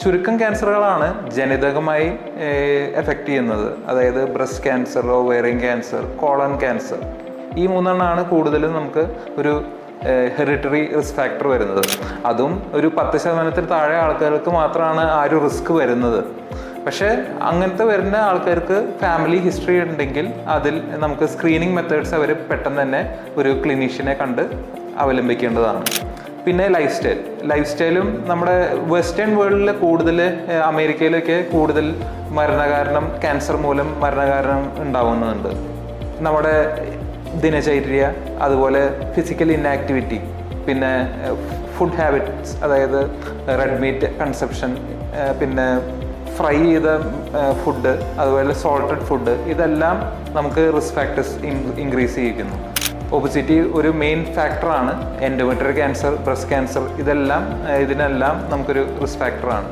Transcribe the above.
ചുരുക്കം ക്യാൻസറുകളാണ് ജനിതകമായി എഫക്റ്റ് ചെയ്യുന്നത്. അതായത് breast cancer ovarian cancer colon cancer ഈ മൂന്നെണ്ണമാണ് കൂടുതലും നമുക്ക് ഒരു ഹെറിറ്ററി റിസ്ക് ഫാക്ടർ വരുന്നത്. അതും ഒരു പത്ത് ശതമാനത്തിന് താഴെ ആൾക്കാർക്ക് മാത്രമാണ് ആ ഒരു റിസ്ക് വരുന്നത്. പക്ഷേ അങ്ങനത്തെ വരുന്ന ആൾക്കാർക്ക് ഫാമിലി ഹിസ്റ്ററി ഉണ്ടെങ്കിൽ അതിൽ നമുക്ക് സ്ക്രീനിങ് മെത്തേഡ്സ് അവർ പെട്ടെന്ന് തന്നെ ഒരു ക്ലിനീഷ്യനെ കണ്ട് അവലംബിക്കേണ്ടതാണ്. പിന്നെ ലൈഫ് സ്റ്റൈൽ ലൈഫ് സ്റ്റൈലും നമ്മുടെ വെസ്റ്റേൺ വേൾഡിൽ കൂടുതൽ അമേരിക്കയിലൊക്കെ കൂടുതൽ മരണകാരണം ക്യാൻസർ മൂലം മരണകാരണം ഉണ്ടാവുന്നുണ്ട്. നമ്മുടെ ദിനചര്യ അതുപോലെ ഫിസിക്കൽ ഇന്നാക്ടിവിറ്റി പിന്നെ ഫുഡ് ഹാബിറ്റ്സ് അതായത് റെഡ് മീറ്റ് കൺസെപ്ഷൻ പിന്നെ ഫ്രൈ ചെയ്ത ഫുഡ് അതുപോലെ സോൾട്ടഡ് ഫുഡ് ഇതെല്ലാം നമുക്ക് റിസ്ക് ഫാക്ടേഴ്സ് ഇൻക്രീസ് ചെയ്യിക്കുന്നു. ഒബിസിറ്റി ഒരു മെയിൻ ഫാക്ടറാണ് എൻഡോമെട്രിയൽ ക്യാൻസർ ബ്രസ്റ്റ് ക്യാൻസർ ഇതെല്ലാം ഇതിനെല്ലാം നമുക്കൊരു റിസ്ക് ഫാക്ടറാണ്